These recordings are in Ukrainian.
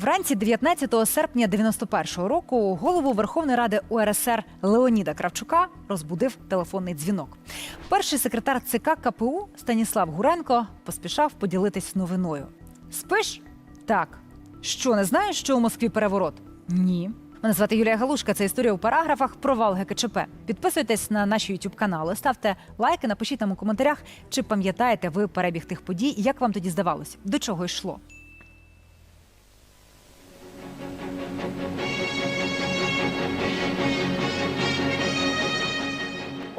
Вранці 19 серпня 91-го року голову Верховної Ради УРСР Леоніда Кравчука розбудив телефонний дзвінок. Перший секретар ЦК КПУ Станіслав Гуренко поспішав поділитись новиною. Спиш? Так. Що не знаєш, що у Москві переворот? Ні. Мене звати Юлія Галушка. Це історія у параграфах провал ГКЧП. Підписуйтесь на наші youtube канали, ставте лайки, напишіть нам у коментарях, чи пам'ятаєте ви перебіг тих подій, як вам тоді здавалось, до чого йшло.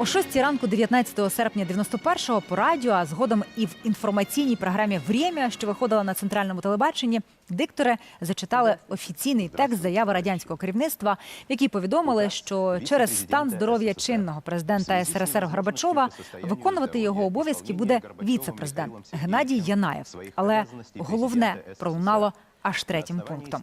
О 6 ранку 19 серпня 91-го по радіо, а згодом і в інформаційній програмі «Время», що виходила на центральному телебаченні, диктори зачитали офіційний текст заяви радянського керівництва, в якій повідомили, що через стан здоров'я чинного президента СРСР Горбачова виконувати його обов'язки буде віце-президент Геннадій Янаєв. Але головне пролунало аж третім пунктом.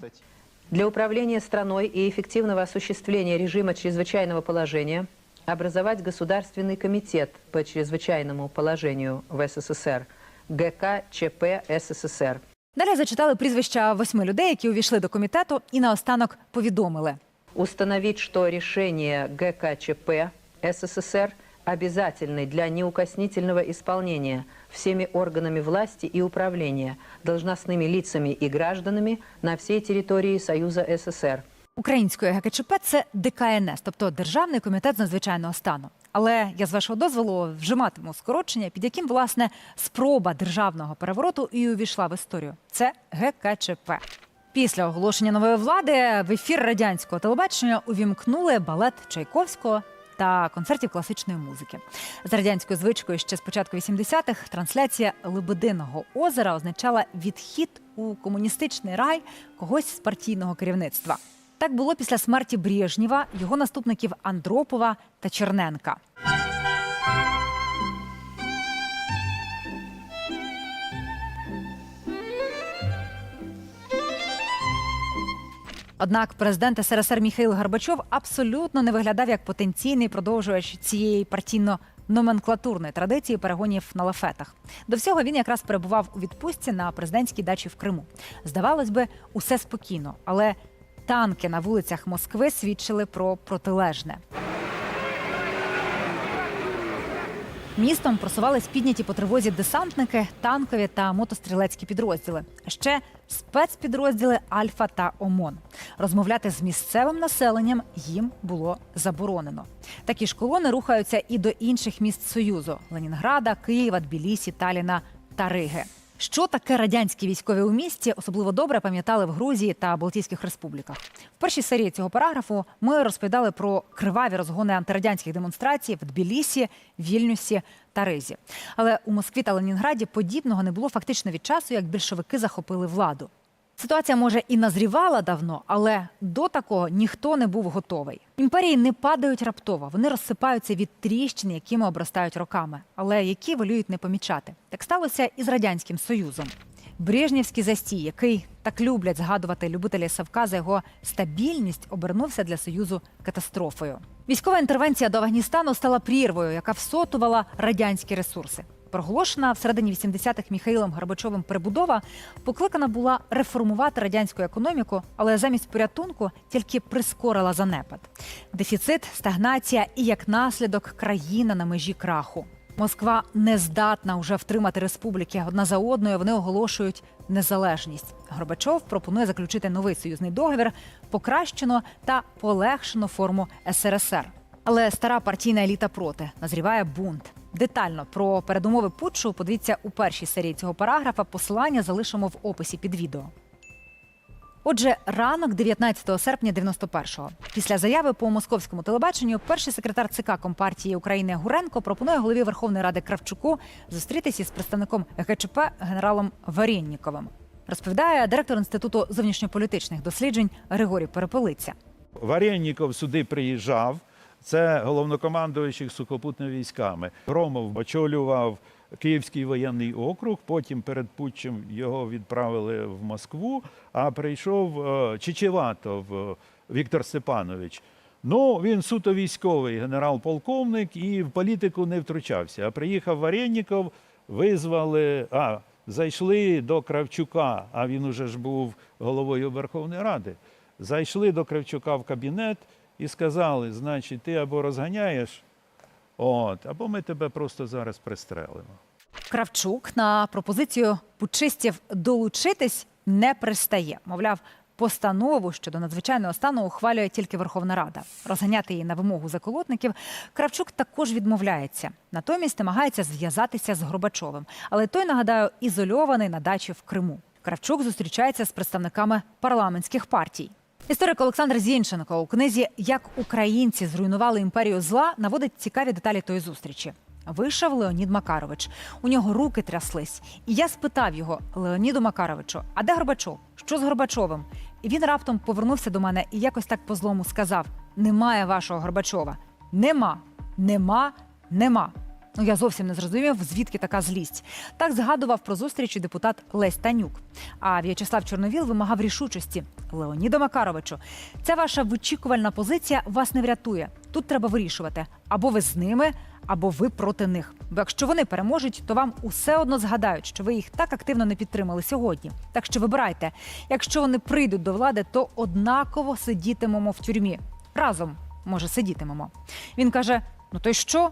Для управления страной и эффективного осуществления режима чрезвычайного положения образовать Государственный комитет по чрезвычайному положению в СССР ГКЧП СССР. Далі зачитали прізвища восьми людей, які увійшли до комітету, і наостанок повідомили. Установить, что решение ГКЧП СССР обязательны для неукоснительного исполнения всеми органами власти и управления, должностными лицами и гражданами на всей территории Союза СССР. Українською ГКЧП це ДКНС, тобто Державний комітет з надзвичайного стану. Але я з вашого дозволу вжиматиму скорочення, під яким власне спроба державного перевороту і увійшла в історію. Це ГКЧП. Після оголошення нової влади в ефір радянського телебачення увімкнули балет Чайковського та концертів класичної музики. За радянською звичкою ще з початку 80-х трансляція Лебединого озера означала відхід у комуністичний рай когось з партійного керівництва. Так було після смерті Брежнєва, його наступників Андропова та Черненка. Однак президент СРСР Міхаїл Горбачов абсолютно не виглядав як потенційний продовжувач цієї партійно-номенклатурної традиції перегонів на лафетах. До всього він якраз перебував у відпустці на президентській дачі в Криму. Здавалось би, усе спокійно, але танки на вулицях Москви свідчили про протилежне. Містом просувались підняті по тривозі десантники, танкові та мотострілецькі підрозділи. Ще спецпідрозділи Альфа та ОМОН. Розмовляти з місцевим населенням їм було заборонено. Такі ж колони рухаються і до інших міст Союзу: Ленінграда, Києва, Тбілісі, Таліна та Риги. Що таке радянські військові у місті особливо добре пам'ятали в Грузії та Балтійських республіках. В першій серії цього параграфу ми розповідали про криваві розгони антирадянських демонстрацій в Тбілісі, Вільнюсі та Ризі. Але у Москві та Ленінграді подібного не було фактично від часу, як більшовики захопили владу. Ситуація може і назрівала давно, але до такого ніхто не був готовий. Імперії не падають раптово, вони розсипаються від тріщин, якими обростають роками, але які волюють не помічати. Так сталося і з радянським союзом. Брежнівський застій, який так люблять згадувати любителі Савка за його стабільність, обернувся для союзу катастрофою. Військова інтервенція до Афганістану стала прірвою, яка всотувала радянські ресурси. Проголошена в середині 80-х Міхаїлом Горбачовим перебудова покликана була реформувати радянську економіку, але замість порятунку тільки прискорила занепад. Дефіцит, стагнація і як наслідок країна на межі краху. Москва не здатна вже втримати республіки. Одна за одною вони оголошують незалежність. Горбачов пропонує заключити новий союзний договір, покращену та полегшену форму СРСР. Але стара партійна еліта проти назріває бунт. Детально про передумови путчу подивіться у першій серії цього параграфа. Посилання залишимо в описі під відео. Отже, ранок 19 серпня 91-го. Після заяви по московському телебаченню перший секретар ЦК Компартії України Гуренко пропонує голові Верховної Ради Кравчуку зустрітися із представником ГКЧП генералом Варєнніковим. Розповідає директор інституту зовнішньополітичних досліджень Григорій Перепелиця. Варєнніков сюди приїжджав. Це головнокомандуючий сухопутними військами. Громов очолював Київський воєнний округ. Потім перед путчем його відправили в Москву. А прийшов е, Чечеватов е, Віктор Степанович. Ну, він суто військовий генерал-полковник і в політику не втручався. А приїхав Варєнніков, визвали. А зайшли до Кравчука, а він уже ж був головою Верховної Ради. Зайшли до Кравчука в кабінет і сказали: значить, ти або розганяєш, от, або ми тебе просто зараз пристрелимо. Кравчук на пропозицію путчистів долучитись не пристає. Мовляв, постанову щодо надзвичайного стану ухвалює тільки Верховна Рада. Розганяти її на вимогу заколотників Кравчук також відмовляється. Натомість намагається зв'язатися з Горбачовим. Але той, нагадаю, ізольований на дачі в Криму. Кравчук зустрічається з представниками парламентських партій. Історик Олександр Зінченко у книзі Як українці зруйнували імперію зла наводить цікаві деталі тої зустрічі. Вийшов Леонід Макарович. У нього руки тряслись. І я спитав його, Леоніду Макаровичу, а де Горбачов? Що з Горбачовим? І він раптом повернувся до мене і якось так по злому сказав: Немає вашого Горбачова. Нема, нема, нема. Ну, я зовсім не зрозумів, звідки така злість. Так згадував про зустріч і депутат Лесь Танюк. А В'ячеслав Чорновіл вимагав рішучості. Леоніда Макаровичу, ця ваша вичікувальна позиція вас не врятує. Тут треба вирішувати. Або ви з ними, або ви проти них. Бо якщо вони переможуть, то вам усе одно згадають, що ви їх так активно не підтримали сьогодні. Так що вибирайте. Якщо вони прийдуть до влади, то однаково сидітимемо в тюрмі. Разом, може, сидітимемо. Він каже: ну то й що?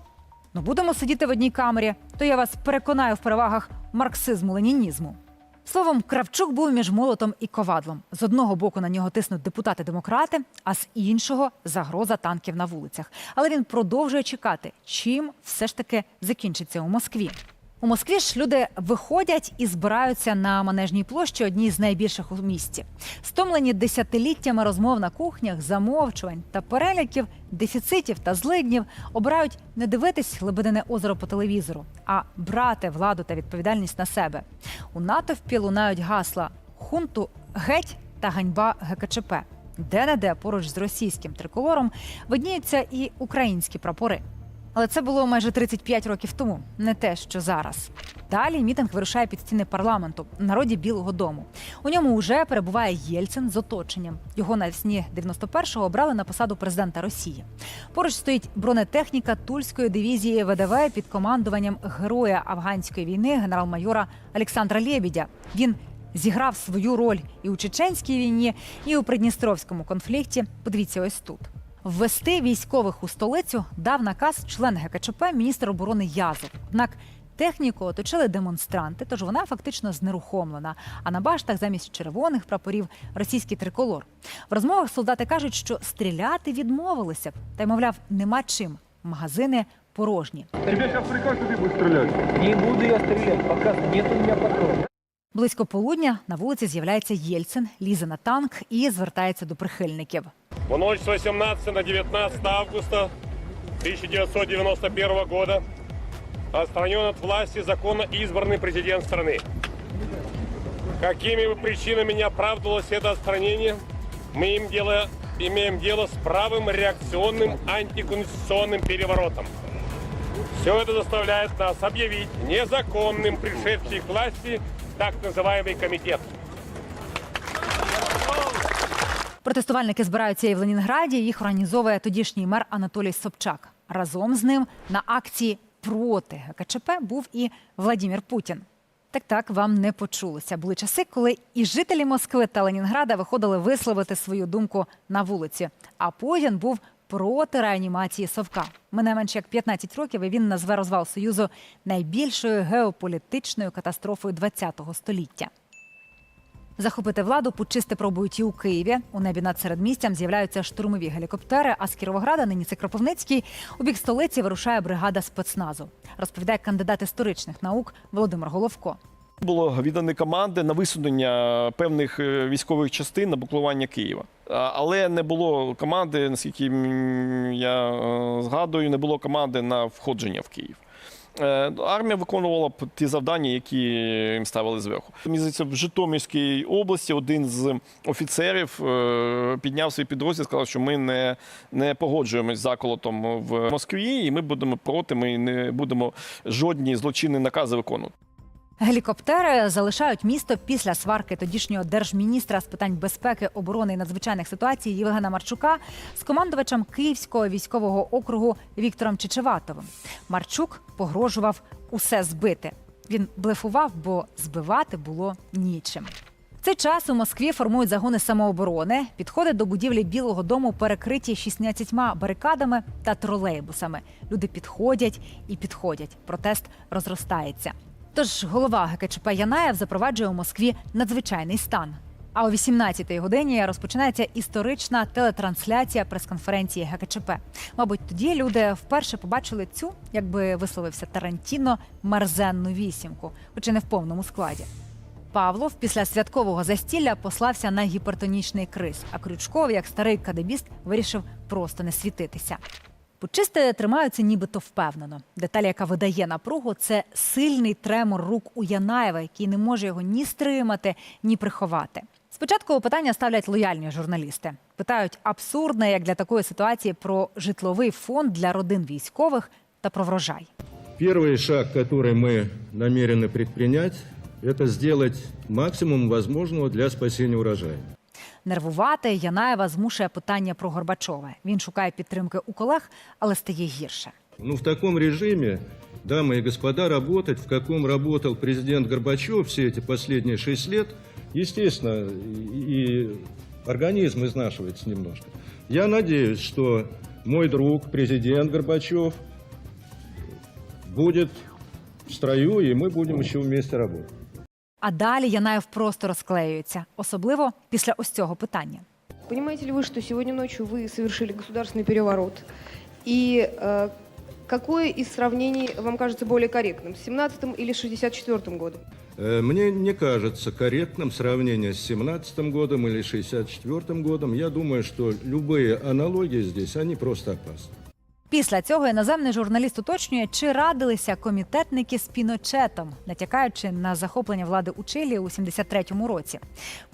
Ну будемо сидіти в одній камері, то я вас переконаю в перевагах марксизму-ленінізму. Словом, Кравчук був між молотом і ковадлом. З одного боку на нього тиснуть депутати-демократи, а з іншого загроза танків на вулицях. Але він продовжує чекати, чим все ж таки закінчиться у Москві. У Москві ж люди виходять і збираються на манежній площі, одній з найбільших у місті. Стомлені десятиліттями розмов на кухнях, замовчувань та переляків, дефіцитів та злиднів обирають не дивитись Лебедине озеро по телевізору, а брати владу та відповідальність на себе. У натовпі лунають гасла хунту геть та ганьба ГКЧП. Де-не-де поруч з російським триколором видніються і українські прапори. Але це було майже 35 років тому, не те, що зараз. Далі мітинг вирушає під стіни парламенту в народі Білого Дому. У ньому вже перебуває Єльцин з оточенням. Його навесні 91-го обрали на посаду президента Росії. Поруч стоїть бронетехніка Тульської дивізії ВДВ під командуванням героя афганської війни генерал-майора Олександра Лєбідя. Він зіграв свою роль і у чеченській війні, і у придністровському конфлікті. Подивіться ось тут. Ввести військових у столицю дав наказ член ГКЧП міністр оборони Язов. Однак техніку оточили демонстранти, тож вона фактично знерухомлена. А на баштах замість червоних прапорів російський триколор. В розмовах солдати кажуть, що стріляти відмовилися та й мовляв, нема чим. Магазини порожні. Тебе сейчас приказ, ты будешь стрелять. Не буду я нет у меня патронов. Близько полудня на вулиці з'являється Єльцин, лізе на танк і звертається до прихильників. В ночь с 18 на 19 августа 1991 года отстранен от власти законно избранный президент страны. Какими бы причинами не оправдывалось это отстранение, мы им дело, имеем дело с правым реакционным антиконституционным переворотом. Все это заставляет нас объявить незаконным пришедший к власти так называемый комитет. Протестувальники збираються і в Ленінграді. Їх організовує тодішній мер Анатолій Собчак. Разом з ним на акції проти ГКЧП був і Владімір Путін. Так так вам не почулося. Були часи, коли і жителі Москви та Ленінграда виходили висловити свою думку на вулиці. А Путін був проти реанімації Совка. Мине менше як 15 років, і він назве розвал Союзу найбільшою геополітичною катастрофою ХХ століття. Захопити владу путчисти пробують і у Києві. У небі над середмістям з'являються штурмові гелікоптери. А з Кіровограда, нині це Кропивницький, у бік столиці вирушає бригада спецназу. Розповідає кандидат історичних наук Володимир Головко. Було віддані команди на висунення певних е, військових частин на буклування Києва. Але не було команди, наскільки я е, згадую, не було команди на входження в Київ. Е, Армія виконувала ті завдання, які їм ставили зверху. Мені в Житомирській області один з офіцерів підняв свій підрозділ, сказав, що ми не, не погоджуємось з заколотом в Москві, і ми будемо проти. Ми не будемо жодні злочинні накази виконувати. Гелікоптери залишають місто після сварки тодішнього держміністра з питань безпеки, оборони і надзвичайних ситуацій Євгена Марчука з командувачем Київського військового округу Віктором Чечеватовим. Марчук погрожував усе збити. Він блефував, бо збивати було нічим. Цей час у Москві формують загони самооборони, підходять до будівлі Білого Дому перекриті 16 барикадами та тролейбусами. Люди підходять і підходять. Протест розростається. Тож голова ГКЧП Янаєв запроваджує у Москві надзвичайний стан. А о 18-й годині розпочинається історична телетрансляція прес-конференції ГКЧП. Мабуть, тоді люди вперше побачили цю, як би висловився Тарантіно, мерзенну вісімку, хоча не в повному складі. Павлов після святкового застілля послався на гіпертонічний криз, а Крючков, як старий кадебіст, вирішив просто не світитися. Пучисти тримаються нібито впевнено. Деталь, яка видає напругу, це сильний тремор рук у Янаєва, який не може його ні стримати, ні приховати. Спочатку питання ставлять лояльні журналісти. Питають абсурдне, як для такої ситуації, про житловий фонд для родин військових та про врожай. Первый шаг, который мы намерены предпринять, это сделать максимум возможного для спасения урожая. Нервувати Янаєва змушує питання про Горбачова. Він шукає підтримки у колег, але стає гірше. Ну, в таком режиме, дамы и господа, работать, в каком работал президент Горбачев все эти последние шесть лет, естественно, и и организм изнашивается немножко. Я надеюсь, что мой друг, президент Горбачев, будет в строю, и мы будем еще вместе работать. А далі Янаєв просто розклеюється, особливо після ось цього питання. Понимаете ли вы, что сегодня ночью вы совершили государственный переворот? И э, какое из сравнений вам кажется более корректным, с 17 или 64 годом? Э, Мне не кажется корректным сравнение с 17 годом или 64 годом. Я думаю, что любые аналогии здесь, они просто опасны. Після цього іноземний журналіст уточнює, чи радилися комітетники з Піночетом, натякаючи на захоплення влади у Чилі у 73-му році.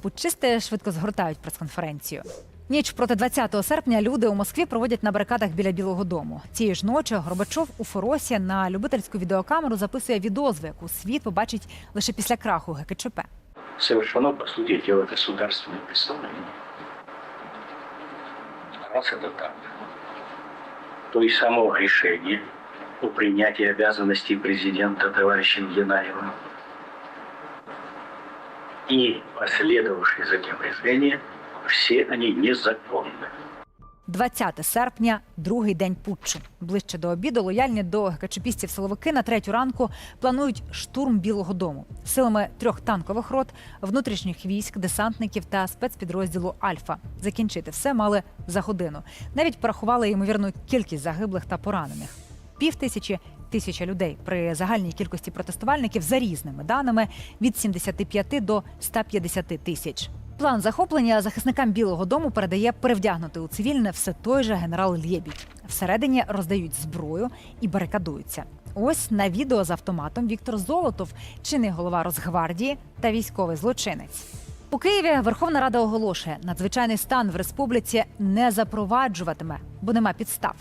Путчисти швидко згортають прес-конференцію. Ніч проти 20 серпня люди у Москві проводять на барикадах біля Білого Дому. Цієї ж ночі Горбачов у Форосі на любительську відеокамеру записує відозву, яку світ побачить лише після краху ГКЧП. совершено, по сути дела, государственное преступление. Раз это так, то и само решение о принятии обязанностей президента товарищем Янаевым и последовавшие затем решения, все они незаконны. 20 серпня, другий день путчу. Ближче до обіду лояльні до ГКЧПістів силовики на третю ранку планують штурм Білого Дому силами трьох танкових рот, внутрішніх військ, десантників та спецпідрозділу Альфа. Закінчити все мали за годину. Навіть порахували ймовірну кількість загиблих та поранених. Пів тисячі тисяча людей при загальній кількості протестувальників за різними даними від 75 до 150 тисяч. План захоплення захисникам Білого Дому передає перевдягнути у цивільне все той же генерал Лєбідь. Всередині роздають зброю і барикадуються. Ось на відео з автоматом Віктор Золотов, чинний голова Росгвардії та військовий злочинець. У Києві Верховна Рада оголошує, надзвичайний стан в республіці не запроваджуватиме, бо нема підстав.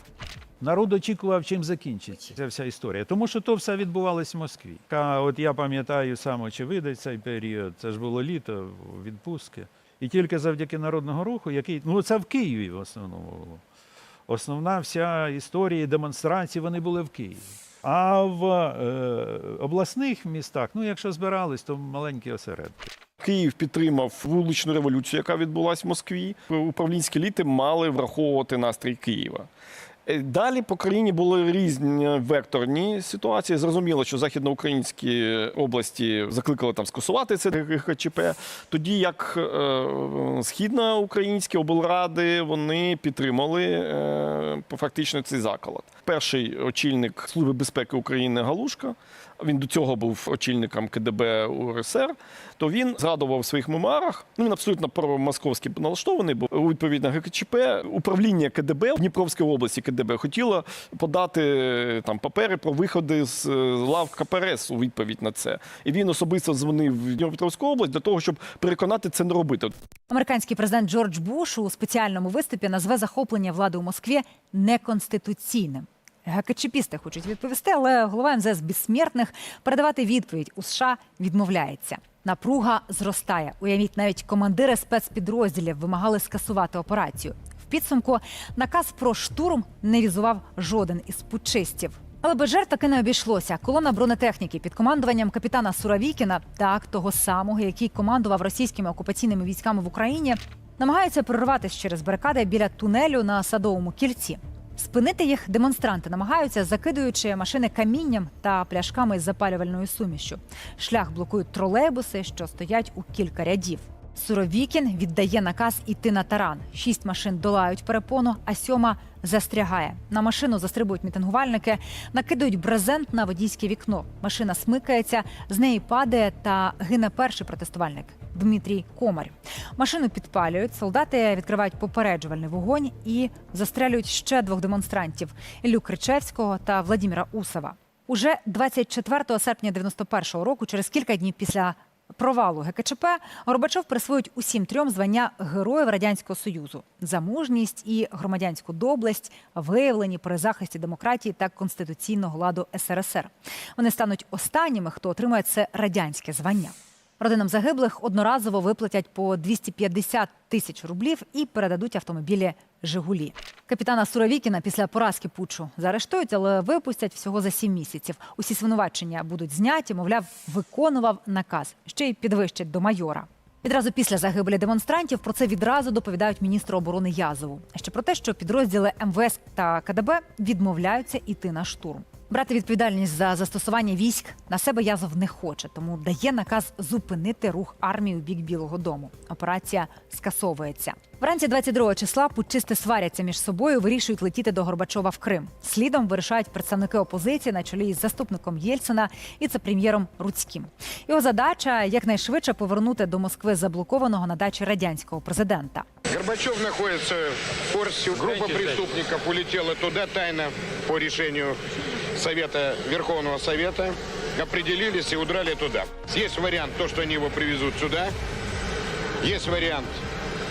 Народ очікував, чим закінчиться ця вся історія. Тому що то все відбувалось в Москві. А от я пам'ятаю сам очевидець цей період, це ж було літо, відпустки. І тільки завдяки народного руху, який ну це в Києві в основному було. Основна вся історія демонстрації вони були в Києві. А в е, обласних містах, ну якщо збирались, то маленькі осередки. Київ підтримав вуличну революцію, яка відбулася в Москві. Управлінські еліти мали враховувати настрій Києва. Е, Далі по країні були різні векторні ситуації. Зрозуміло, що західноукраїнські області закликали там скасувати це ГКЧП. Тоді як е, східноукраїнські облради вони підтримали е, фактично цей заколот. Перший очільник Служби безпеки України Галушка. Він до цього був очільником КДБ УРСР. То він згадував в своїх мемуарах. Ну він абсолютно промосковськи налаштований, бо у відповідь на ГКЧП управління КДБ в Дніпровській області КДБ хотіло подати там папери про виходи з е, лав КПРС у відповідь на це. І він особисто дзвонив в Дніпропетровську область для того, щоб переконати це не робити. Американський президент Джордж Буш у спеціальному виступі назве захоплення влади у Москві неконституційним. ГКЧПісти хочуть відповісти, але голова МЗС безсмертних передавати відповідь у США відмовляється. Напруга зростає. Уявіть, навіть командири спецпідрозділів вимагали скасувати операцію. В підсумку наказ про штурм не візував жоден із путчистів. Але без жертв таки не обійшлося. Колона бронетехніки під командуванням капітана Суравікіна, так того самого, який командував російськими окупаційними військами в Україні, намагається прорватися через барикади біля тунелю на садовому кільці. Спинити їх демонстранти намагаються, закидуючи машини камінням та пляшками з запалювальною сумішю. Шлях блокують тролейбуси, що стоять у кілька рядів. Суровікін віддає наказ іти на таран. Шість машин долають перепону, а сьома застрягає. На машину застрибують мітингувальники, накидують брезент на водійське вікно. Машина смикається, з неї падає та гине перший протестувальник Дмитрій Комар. Машину підпалюють, солдати відкривають попереджувальний вогонь і застрелюють ще двох демонстрантів Іллю Кричевського та Владіміра Усова. Уже 24 серпня 91-го року, через кілька днів після провалу ГКЧП, Горбачов присвоїть усім трьом звання Героїв Радянського Союзу за мужність і громадянську доблесть, виявлені при захисті демократії та конституційного ладу СРСР. Вони стануть останніми, хто отримає це радянське звання. Родинам загиблих одноразово виплатять по 250 тисяч рублів і передадуть автомобілі Жигулі. Капітана Суровікіна після поразки путчу заарештують, але випустять всього за сім місяців. Усі звинувачення будуть зняті, мовляв, виконував наказ, ще й підвищать до майора. Відразу після загибелі демонстрантів про це відразу доповідають міністру оборони Язову. Ще про те, що підрозділи МВС та КДБ відмовляються іти на штурм. Брати відповідальність за застосування військ на себе Язов не хоче, тому дає наказ зупинити рух армії у бік Білого Дому. Операція скасовується. Вранці 22 числа путчисти сваряться між собою, вирішують летіти до Горбачова в Крим. Слідом вирішають представники опозиції на чолі із заступником Єльцина і це прем'єром Руцьким. Його задача якнайшвидше повернути до Москви заблокованого на дачі радянського президента. Горбачев находится в Корсе. Группа преступников улетела туда тайно по решению Совета, Верховного Совета. Определились и удрали туда. Есть вариант то, что они его привезут сюда. Есть вариант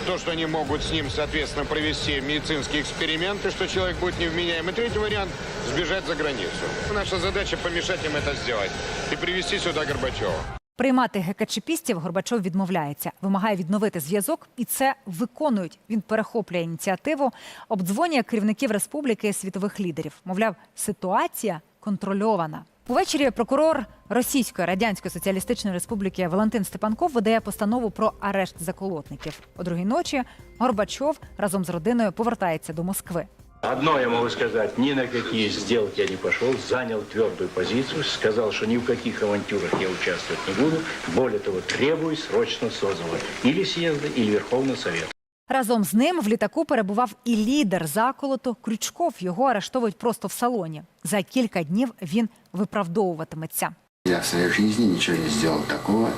то, что они могут с ним, соответственно, провести медицинские эксперименты, что человек будет невменяем. И третий вариант – сбежать за границу. Наша задача помешать им это сделать и привести сюда Горбачева. Приймати ГКЧПістів Горбачов відмовляється, вимагає відновити зв'язок, і це виконують. Він перехоплює ініціативу, обдзвонює керівників республіки і світових лідерів. Мовляв, ситуація контрольована. Увечері прокурор Російської радянської соціалістичної республіки Валентин Степанков видає постанову про арешт заколотників. О другій ночі Горбачов разом з родиною повертається до Москви. Одно я могу сказать, ни на какие сделки я не пошел, занял твердую позицию, сказал, что ни в каких авантюрах я участвовать не буду. Более того, требую срочно созыва или съезда, или Верховного Совета. Разом з ним в літаку перебував і лідер заколоту Крючков. Його арештовують просто в салоні. За кілька днів він виправдовуватиметься. Я в своей жизни ничего не сделал такого,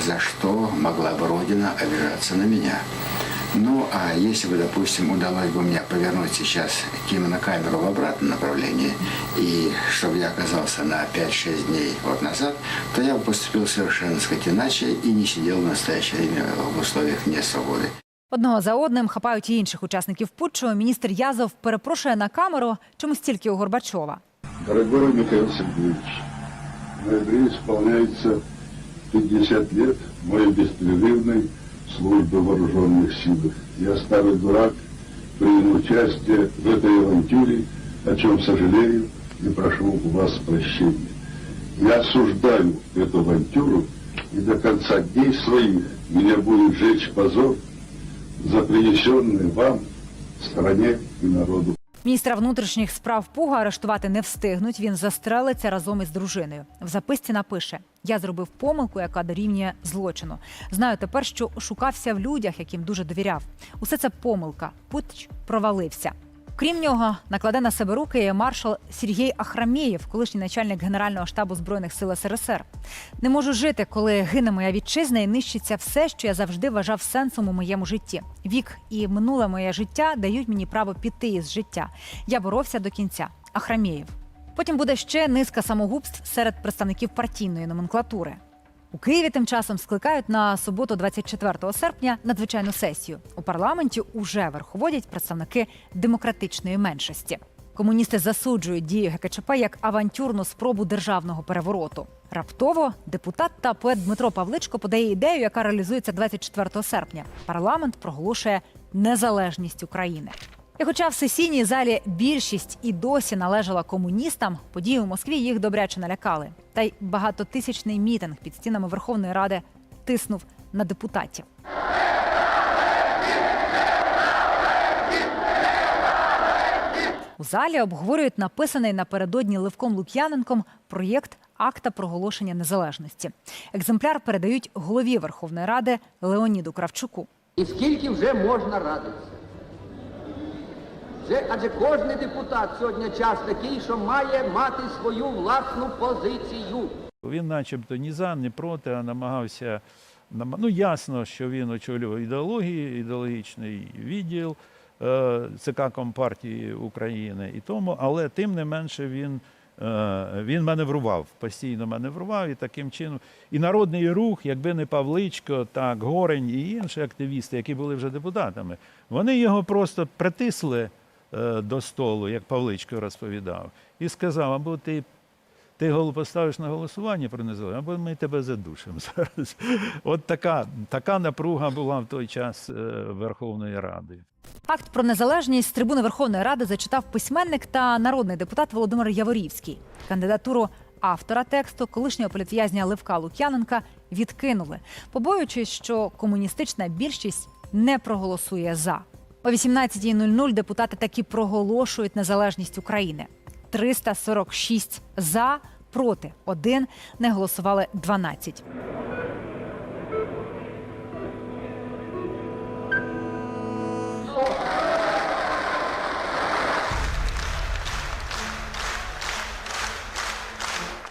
за что могла бы Родина обижаться на меня. Ну, а если бы, допустим, удалось бы мне повернуть сейчас кинокамеру в обратном направлении, и чтобы я оказался на 5-6 дней вот назад, то я бы поступил совершенно так сказать, иначе и не сидел в настоящее время в условиях несвободы. Одного за одним хапають і інших учасників путчу. Міністр Язов перепрошує на камеру чомусь тільки у Горбачова. Дорогой Михаил Сергеевич, в ноябре исполняется 50 лет моей беспрерывной службы вооруженных силах. Я старый дурак, принял участие в этой авантюре, о чем сожалею и прошу у вас прощения. Я осуждаю эту авантюру, и до конца дней своих меня будет жечь позор за принесенный вам, стране и народу Міністра внутрішніх справ Пуга арештувати не встигнуть. Він застрелиться разом із дружиною. В записці напише: Я зробив помилку, яка дорівнює злочину. Знаю тепер, що шукався в людях, яким дуже довіряв. Усе це помилка. Путч провалився. Крім нього, накладе на себе руки маршал Сергій Ахрамєєв, колишній начальник Генерального штабу збройних сил СРСР. Не можу жити, коли гине моя вітчизна і нищиться все, що я завжди вважав сенсом у моєму житті. Вік і минуле моє життя дають мені право піти із життя. Я боровся до кінця. Ахрамєєв. Потім буде ще низка самогубств серед представників партійної номенклатури. У Києві тим часом скликають на суботу, 24 серпня, надзвичайну сесію. У парламенті уже верховодять представники демократичної меншості. Комуністи засуджують дії ГКЧП як авантюрну спробу державного перевороту. Раптово депутат та поет Дмитро Павличко подає ідею, яка реалізується 24 серпня. Парламент проголошує незалежність України. І хоча в сесійній залі більшість і досі належала комуністам, події у Москві їх добряче налякали. Та й багатотисячний мітинг під стінами Верховної Ради тиснув на депутатів. У залі обговорюють написаний напередодні Левком Лук'яненком проєкт акта проголошення незалежності. Екземпляр передають голові Верховної Ради Леоніду Кравчуку. І скільки вже можна радитися? Це, адже кожен депутат сьогодні час такий, що має мати свою власну позицію. Він, начебто, ні за, ні проти, а намагався. нам- Ну, ясно, що він очолював ідеологію, ідеологічний відділ е, ЦК Компартії України і тому, але тим не менше він, е, він маневрував, постійно маневрував і таким чином. І народний рух, якби не Павличко, так, Горень і інші активісти, які були вже депутатами, вони його просто притисли до столу, як Павличко розповідав, і сказав, або ти ти гол поставиш на голосування про незалежність, або ми тебе задушимо зараз. От така, така напруга була в той час е, Верховної Ради. Акт про незалежність з трибуни Верховної Ради зачитав письменник та народний депутат Володимир Яворівський. Кандидатуру автора тексту, колишнього політв'язня Левка Лук'яненка, відкинули, побоюючись, що комуністична більшість не проголосує за. О 18.00 депутати таки проголошують незалежність України. 346 за, проти 1, не голосували 12.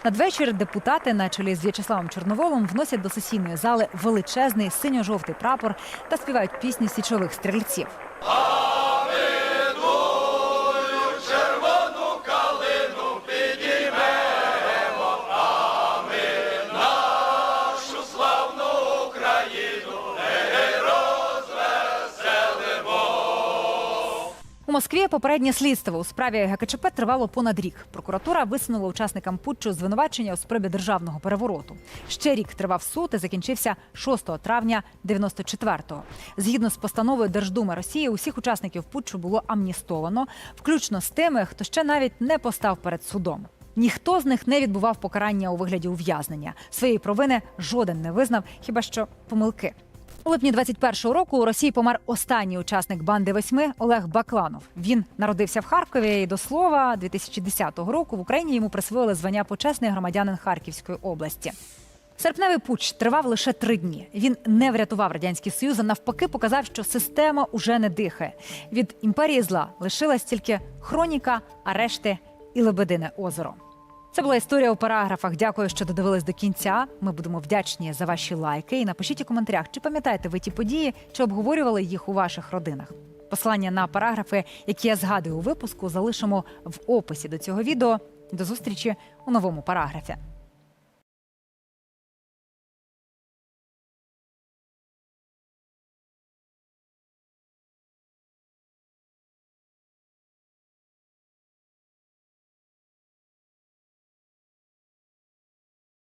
Надвечір депутати на чолі з В'ячеславом Чорноволом вносять до сесійної зали величезний синьо-жовтий прапор та співають пісню січових стрільців. У Москві попереднє слідство у справі ГКЧП тривало понад рік. Прокуратура висунула учасникам путчу звинувачення у спробі державного перевороту. Ще рік тривав суд і закінчився 6 травня 94-го. Згідно з постановою Держдуми Росії, усіх учасників путчу було амністовано, включно з тими, хто ще навіть не постав перед судом. Ніхто з них не відбував покарання у вигляді ув'язнення. Своєї провини жоден не визнав, хіба що помилки. У липні 21-го року у Росії помер останній учасник банди восьми Олег Бакланов. Він народився в Харкові і до слова 2010 року в Україні йому присвоїли звання почесний громадянин Харківської області. Серпневий путч тривав лише три дні. Він не врятував радянський союз, а навпаки, показав, що система уже не дихає. Від імперії зла лишилась тільки хроніка, арешти і лебедине озеро. Це була історія у параграфах. Дякую, що додивились до кінця. Ми будемо вдячні за ваші лайки. І напишіть у коментарях, чи пам'ятаєте ви ті події, чи обговорювали їх у ваших родинах. Посилання на параграфи, які я згадую у випуску, залишимо в описі до цього відео. До зустрічі у новому параграфі.